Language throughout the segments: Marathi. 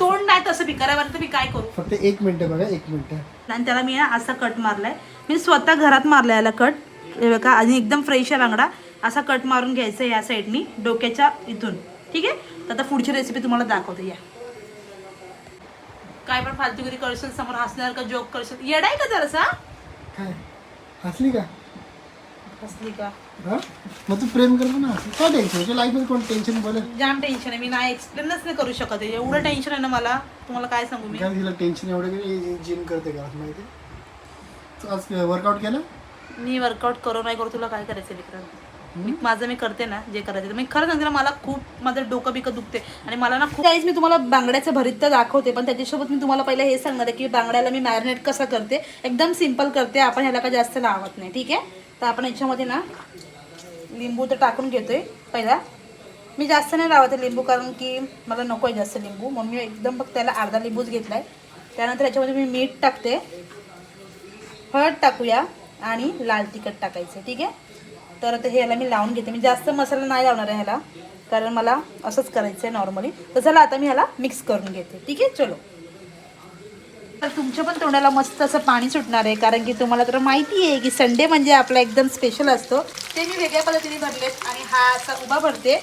तोंड नाही तसं मी करायवर तर मी काय करू? फक्त एक मिनिट बघा एक मिनिट. आणि त्याला मी असा कट मारलाय. मी स्वतः घरात मारलाय याला कट हे बघा आणि एकदम फ्रेश आहे बांगडा. असा कट मारून घ्यायचा या साईडनी डोक्याच्या इथून. ठीक आहे? तर आता पुढची रेसिपी तुम्हाला दाखवते या. काय पण फालतूगिरी करशील समोर हसणार का जोक करशील येडाय का जरासा? काय? हसली का? हसली का? हा? मग तू प्रेम करतो ना. काय टेन्शन तुझ्या लाईफमध्ये कोण टेन्शन बोल. जाम टेन्शन आहे. मी नाही एक्सप्लेनच नाही करू शकत आहे. एवढं टेन्शन आहे ना मला. तुम्हाला काय सांगू मी? काय तिला टेन्शन एवढं की जिम करते का माहिती तू आज वर्कआउट केलं? मी वर्कआउट करू नाही करू तुला काय करायचं विक्रांत मी माझं मी करते ना जे करायचं ते. मी खरं सांगते ना मला खूप माझं डोकं बिकं दुखते आणि मला ना खूप त्यावेळेस मी तुम्हाला बांगड्याचं भरीत तर दाखवते पण त्याच्यासोबत मी तुम्हाला पहिलं हे सांगणार आहे की बांगड्याला मी मॅरिनेट कसं करते. एकदम सिंपल करते. आपण ह्याला काय जास्त लावत नाही ठीक आहे? तर आपण याच्यामध्ये ना लिंबू तर टाकून घेतोय पहिला. मी जास्त नाही लावत आहे लिंबू कारण की मला नको आहे जास्त लिंबू. म्हणून मी एकदम फक्त त्याला अर्धा लिंबूच घेतला आहे त्यानंतर याच्यामध्ये मी मीठ टाकते. हळद टाकूया आणि लाल तिखट टाकायचं ठीक आहे? तर आता हे याला मी लावून घेते. मी जास्त मसाला नाही लावणार आहे ह्याला कारण मला असंच करायचं आहे नॉर्मली तर चला आता मी ह्याला मिक्स करून घेते ठीक आहे? चलो. तर तुमच्या पण तोंडाला मस्त असं पाणी सुटणार आहे कारण की तुम्हाला तर माहिती आहे की संडे म्हणजे आपला एकदम स्पेशल असतो. ते मी वेगळ्या पद्धतीने भरलेत आणि हा असा उभा भरते.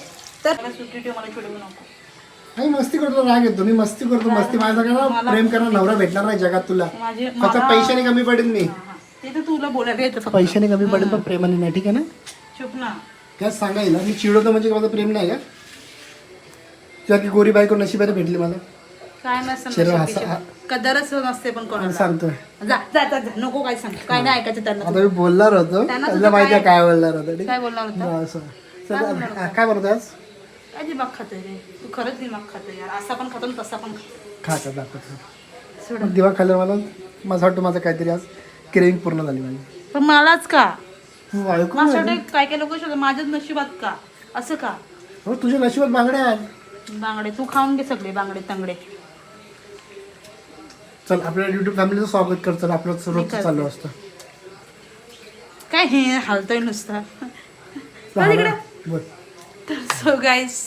तर सुट्टी ठेव मला चिडवू नको. नाही मस्ती करतो राग येतो. मी मस्ती करतो मस्ती. माझा काय प्रेम करणार नवरा भेटणार नाही जगात तुला. माझे फक्त पैशाने कमी पडेल मी. ते तर तुला बोलायला येतं पैशाने कमी पडेल पण प्रेमाने नाही ठीक आहे ना? चुप ना. काय सांगायला मी चिडवतो म्हणजे माझं प्रेम नाही का? तुला की गोरी बायको नशिबाने भेटली मला. काय नसतं कदरच नसते पण कोणाला. सांगतोय. जा जा जा जा. नको काय सांग. काय नाही ऐकायचं त्यांना आता मी बोलणार होतो. त्यांना माहिती आहे काय बोलणार होतं ठीक काय बोलणार होता? असं. चल, आ- काय बनवतो आज? काय दिमाग खातोय रे. तू खरंच दिमाग खातोय यार. असा पण खातो आणि तसा पण खातो. खायचं दाखवतो. सोड. मग दिवा खाल्ल्यावर मला माझं वाटतं माझं काहीतरी आज क्रेविंग पूर्ण झाली माझी. पण मलाच का? हो, ऐकून माझ्या काय काय लोक शोधतात माझ्याच नशिबात का? असं का? हो तुझ्या नशिबात बांगड्या आहेत. बांगडे. तू खाऊन घे सगळे बांगडे तंगडे. चल आपल्या युट्यूब फॅमिलीचं स्वागत कर चल आपलं रोजचं. चालू असतं. काय हे हालतोय नुसता? चल इकडे. बोल. तर सो गाईस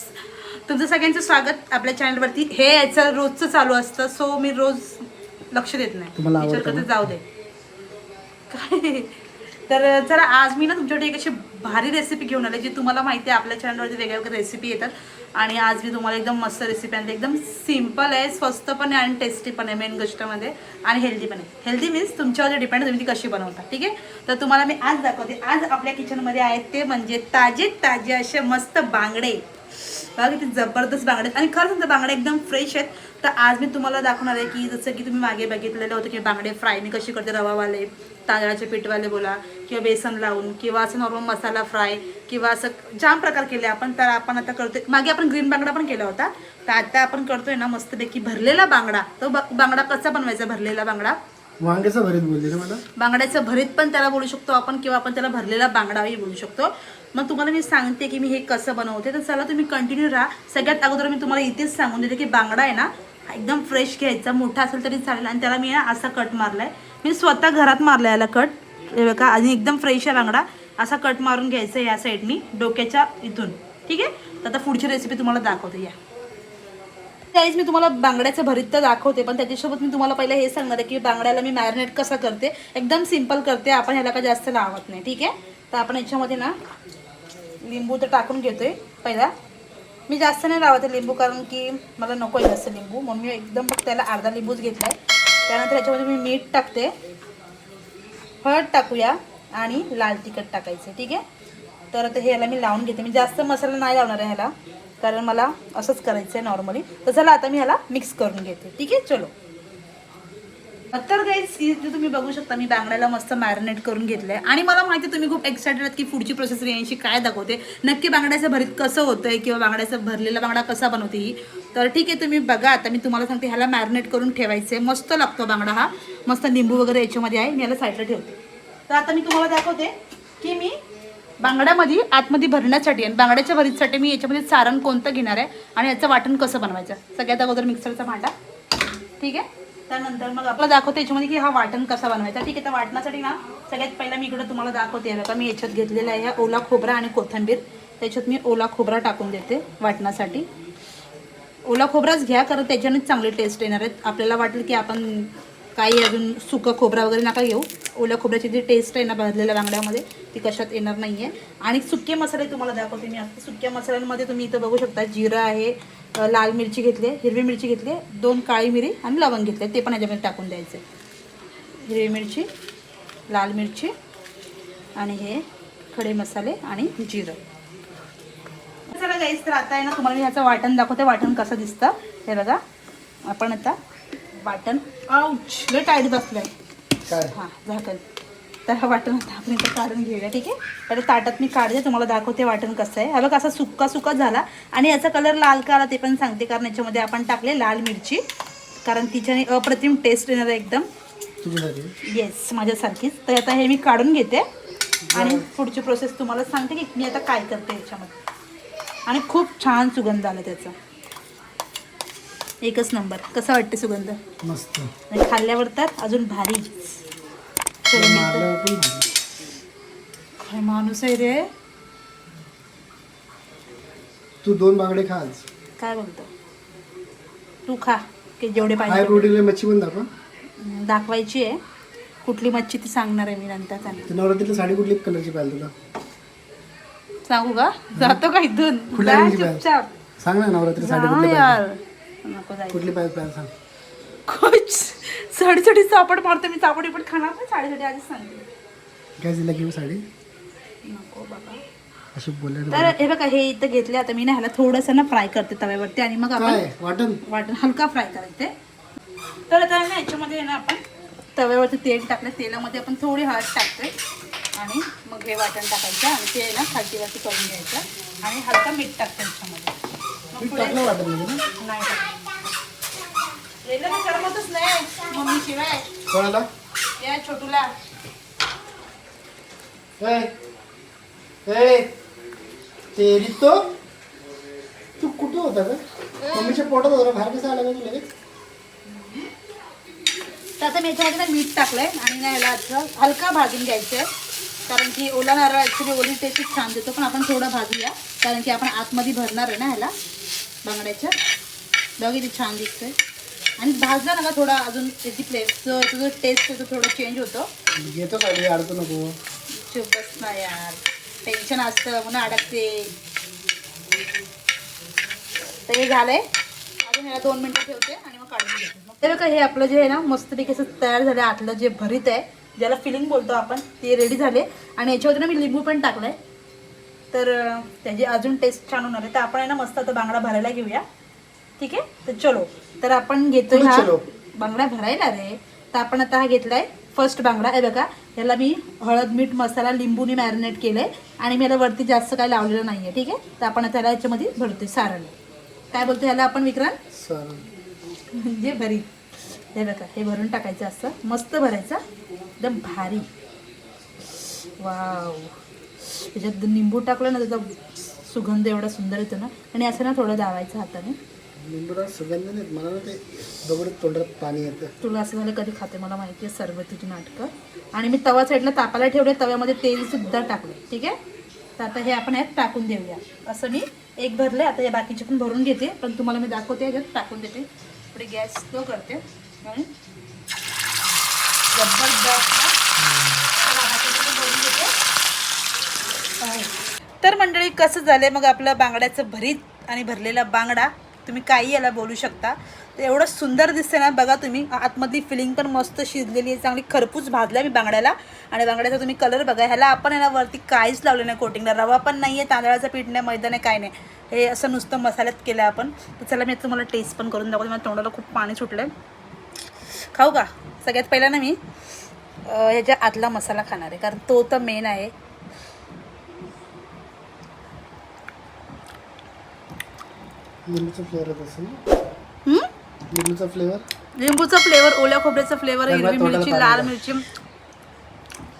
तुमचं सगळ्यांचं स्वागत आपल्या चॅनलवरती हे याचं रोजचं चालू असतं सो मी रोज लक्ष देत नाही. तुम्हाला विचार आवडतं करते जाऊ दे. काय? तर चला आज मी ना तुमच्याकडे एक अशी भारी रेसिपी घेऊन आले जी तुम्हाला माहिती आहे आपल्या चॅनलवरती वेगळ्या वेगळ्या रेसिपी येतात. आणि आज मी तुम्हाला एकदम मस्त रेसिपी आणते. एकदम सिंपल आहे स्वस्त पण आहे आणि टेस्टी पण आहे मेन गोष्टमध्ये आणि हेल्दी पण आहे. हेल्दी मीन्स तुमच्यावर डिपेंड तुम्ही ती कशी बनवता ठीक आहे? तर तुम्हाला मी आज दाखवते. आज आपल्या किचनमध्ये आहेत ते म्हणजे ताजे ताजे असे मस्त बांगडे. बघा किती जबरदस्त बांगडे आहेत. आणि खरं सांगतं बांगडे एकदम फ्रेश आहेत. तर आज मी तुम्हाला दाखवणार आहे की जसं की तुम्ही मागे बघितलेलं होतं की बांगडे फ्राय मी कशी करते रवावाले तांदळाचे पीठवाले बोला किंवा बेसन लावून किंवा असं नॉर्मल मसाला फ्राय किंवा असं जाम प्रकार केले आपण तर आपण आता करतोय. मागे आपण ग्रीन बांगडा पण केला होता. तर आता आपण करतोय ना मस्तपैकी भरलेला बांगडा. तो बांगडा कसा बनवायचा भरलेला बांगडा? वांग्याचं भरीत बोलले मला. बांगड्याचं भरीत पण त्याला बोलू शकतो आपण किंवा आपण त्याला भरलेला बांगडाही बोलू शकतो. मग तुम्हाला मी सांगते की मी हे कसं बनवते. तर चला तुम्ही कंटिन्यू राहा. सगळ्यात अगोदर मी तुम्हाला इथेच सांगून देते की बांगडा आहे ना एकदम फ्रेश घ्यायचा. मोठा असेल तरी चालेल. आणि त्याला मी ना असा कट मारलाय. मी स्वतः घरात मारलाय याला कट बघा आणि एकदम फ्रेश आहे बांगडा. असा कट मारून घ्यायचा या साईडनी डोक्याच्या इथून. ठीक आहे? तर आता पुढची रेसिपी तुम्हाला दाखवते या. त्यावेळेस मी तुम्हाला बांगड्याचं भरीत तर दाखवते पण त्याच्यासोबत मी तुम्हाला पहिलं हे सांगणार आहे की बांगड्याला मी मॅरिनेट कसं करते. एकदम सिंपल करते आपण ह्याला काय जास्त लावत नाही ठीक आहे? तर आपण याच्यामध्ये ना लिंबू तर टाकून घेतोय पहिला. मी जास्त नाही लावत आहे लिंबू कारण की मला नको आहे जास्त लिंबू. म्हणून मी एकदम फक्त त्याला अर्धा लिंबूच घेतला आहे त्यानंतर याच्यामध्ये मी मीठ टाकते. हळद टाकूया. आणि लाल तिखट टाकायचं ठीक आहे? तर आता हे याला मी लावून घेते. मी जास्त मसाला नाही लावणार आहे ह्याला कारण मला असंच करायचं आहे नॉर्मली तर चला आता मी ह्याला मिक्स करून घेते ठीक आहे? चलो. तर गाईज इथे तुम्ही बघू शकता मी बांगड्याला मस्त मॅरिनेट करून घेतलंय. आणि मला माहिती तुम्ही खूप एक्सायटेड आहात की पुढची प्रोसेस यांची काय दाखवते. नक्की बांगड्याचं भरीत कसं होतंय किंवा बांगड्याचं भरलेला बांगडा कसा बनवते ही. तर ठीक आहे तुम्ही बघा आता. मी तुम्हाला सांगते ह्याला मॅरिनेट करून ठेवायचं आहे मस्त लागतो बांगडा हा. मस्त निंबू वगैरे याच्यामध्ये आहे. मी याला साईडला ठेवते. तर आता मी तुम्हाला दाखवते की मी बांगड्यामध्ये आतमध्ये भरण्यासाठी आणि बांगड्याच्या भरीतसाठी मी याच्यामध्ये सारण कोणतं घेणार आहे आणि याचं वाटण कसं बनवायचं सगळ्यात अगोदर मिक्सरचा भांडा. ठीक आहे? त्यानंतर मग आपलं दाखवते याच्यामध्ये की हा वाटण कसा बनवायचा. ठीक आहे तर वाटणासाठी ना सगळ्यात पहिला मी इकडं तुम्हाला दाखवते. बघा मी याच्यात घेतलेला आहे ह्या ओला खोबरा आणि कोथिंबीर. त्याच्यात मी ओला खोबरा टाकून देते वाटणासाठी. ओला खोबराच घ्या कारण त्याच्यानेच चांगली टेस्ट येणार आहेत. आपल्याला वाटेल की आपण काही अजून सुकं खोबरा वगैरे नका घेऊ. ओल्या खोबऱ्याची जी टेस्ट आहे ना भाजलेल्या बांगड्यामध्ये ती कशात येणार नाही आहे आणि सुके मसाले तुम्हाला दाखवते मी आता. सुक्या मसाल्यांमध्ये तुम्ही इथं बघू शकता जिरं आहे लाल मिरची घेतली आहे हिरवी मिरची घेतली आहे दोन काळी मिरी आणि लवंग घेतले ते पण याच्यामध्ये टाकून द्यायचे. हिरवी मिरची लाल मिरची आणि हे खडे मसाले आणि जिरं. चला गाईस तर आता आहे ना तुम्हाला मी ह्याचं वाटण दाखवते. वाटण कसं दिसतं हे बघा. आपण आता वाटण. आउच लय टाईट बसलंय. हां झाकण. तर हा वाटण आता आपण इथं काढून घेऊया ठीक आहे? तर ताटात मी काढते तुम्हाला दाखवते वाटण कसं आहे. हा बघा असा सुक्का सुक्का झाला. आणि याचा कलर लाल का आला ते पण सांगते कारण याच्यामध्ये आपण टाकले लाल मिरची. कारण तिच्याने अप्रतिम टेस्ट येणार आहे एकदम. येस माझ्यासारखीच. तर आता हे मी काढून घेते. आणि पुढची प्रोसेस तुम्हाला सांगते की मी आता काय करते याच्यामध्ये. आणि खूप छान सुगंध आला त्याचा. एकच नंबर. कसा वाटते सुगंध? मस्त. आणि खाल्ल्यावर तर अजून भारी. चलो मी. काय माणूस आहे रे? तू दोन बांगडे खा आज. काय बोलतो? तू खा की जेवढे हाय पाहिजे मच्छी पण दाखव. दाखवायची आहे. कुठली मच्छी ती सांगणार आहे मी नंतर त्यांना. ते नवरात्रीला साडी कुठली कलरची पाहिजे तुला? सांगू का? जातो का इथून? कुठल्या जा रंगाची पाहिजे? चुपचाप. सांग ना नवरात्री साडी जा कुठली यार. नको जायचं. कुठली पाहिजे पाहिजे सांग. कोच साडीसाठी चापड मारते मी चापड पण खाणार नाही साडीसाठी आधीच सांगते. काय तिला घेऊ साडी? नको बाबा. अशी बोलले तर हे बघा हे इथं घेतले आता मी ना ह्याला थोडंसं ना फ्राय करते तव्यावरती आणि मग आपण काय? वाटण? वाटण हलका फ्राय करायचे तर आता ना याच्यामध्ये ना आपण तव्यावरती तेल टाकलं तेलामध्ये आपण थोडी हळद टाकते आणि मग हे वाटण टाकायचं आणि ते ना खालतीवरती करून घ्यायचं. आणि हलका मीठ टाकतं याच्यामध्ये. टाकलं म्हणजे ना नाही करमतच नाही मम्मी शिवाय कोणाला? या छोटूला ए ए तेरी तो तू कुठे होता का मम्मीच्या पोटात होता बाहेर कसं आला का तू लगेच? तर आता मी याच्यामध्ये ना मीठ टाकलंय आणि ना याला असं हलका भाजून घ्यायचं आहे कारण की ओला नारळ ॲक्च्युली ओली टेस्ट छान देतो पण आपण थोडं भाजूया. कारण की आपण आतमध्ये भरणार आहे ना ह्याला बांगड्याच्या. बघा किती छान दिसतंय. आणि भाजला ना का थोडा अजून त्याची प्लेस जो जो टेस्ट आहे तो थोडा चेंज होतो. घेतो साडी अडतो नको. चुप बस ना यार. टेन्शन असतं म्हणून अडकते. तर हे झालंय. अजून ह्याला दोन मिनटं ठेवते आणि मग काढून घेते. बघा हे आपलं जे आहे ना मस्तपैकी असं तयार झालं आतलं जे भरीत आहे ज्याला फिलिंग बोलतो आपण ते रेडी झाले. आणि याच्यावरती ना मी लिंबू पण टाकलंय. तर त्याची अजून टेस्ट छान होणार आहे तर आपण आहे ना मस्त आता बांगडा भरायला घेऊया. ठीक आहे? तर चलो. तर आपण घेतोय हा? बांगडा भरायला रे. तर आपण आता हा घेतलाय फर्स्ट बांगडा. आहे बघा याला मी हळद मीठ मसाला लिंबूनी मॅरिनेट केलंय आणि मी याला वरती जास्त काही लावलेलं नाहीये ठीक आहे? तर आपण आता याला याच्यामध्ये भरतोय सारण. काय बोलतो याला आपण विक्रांत? म्हणजे भरीत हे बघा हे भरून टाकायचं असं. मस्त भरायचं. एकदम भारी. वाव. त्याच्यात निंबू टाकलं ना त्याचा सुगंध एवढा सुंदर येतो ना. आणि असं ना थोडं दावायचं हाताने. सुगंध नाही मला ना ते दगड तोंडात पाणी येतं. तुला असं झालं कधी खाते मला माहिती आहे सर्व तुझी नाटकं. आणि मी तवा साईडला तापायला ठेवले तव्यामध्ये तेल सुद्धा टाकले. ठीक आहे? तर आता हे आपण यात टाकून देऊया. असं मी एक भरले आता या बाकीचे पण भरून घेते पण तुम्हाला मी दाखवते याच्यात टाकून देते. पुढे गॅस स्लो करते. आणि जबरदस्त. भरून घेते. तर मंडळी कसं झालं मग आपलं बांगड्याचं भरीत आणि भरलेला बांगडा तुम्ही काही याला बोलू शकता. तर एवढं सुंदर दिसते ना बघा तुम्ही. आतमधली फिलिंग पण मस्त शिजलेली आहे. चांगली खरपूस भाजला मी बांगड्याला. आणि बांगड्याचा तुम्ही कलर बघा. ह्याला आपण याला वरती काहीच लावलं नाही कोटिंगला रवा पण नाही आहे तांदळाचं पीठ नाही मैदा नाही काय नाही. हे असं नुसतं मसाल्यात केलं आपण. तर चला मी तुम्हाला टेस्ट पण करून दाखवते. माझ्या तोंडाला खूप पाणी सुटलं खाऊ का? सगळ्यात पहिला ना मी ह्याच्या आतला मसाला खाणार आहे. कारण तो तर मेन आहे. लिंबूचा फ्लेवर असेल ना? लिंबूचा फ्लेवर लिंबूचा फ्लेवर ओल्या खोबऱ्याचा फ्लेवर हिरवी मिरची लाल. मिरची.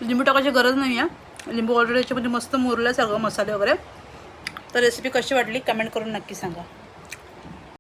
लिंबू टाकायची गरज नाही आहे. लिंबू ऑलरेडी याच्यामध्ये मस्त मुरलं सगळं मसाले वगैरे. तर रेसिपी कशी वाटली? कमेंट करून नक्की सांगा.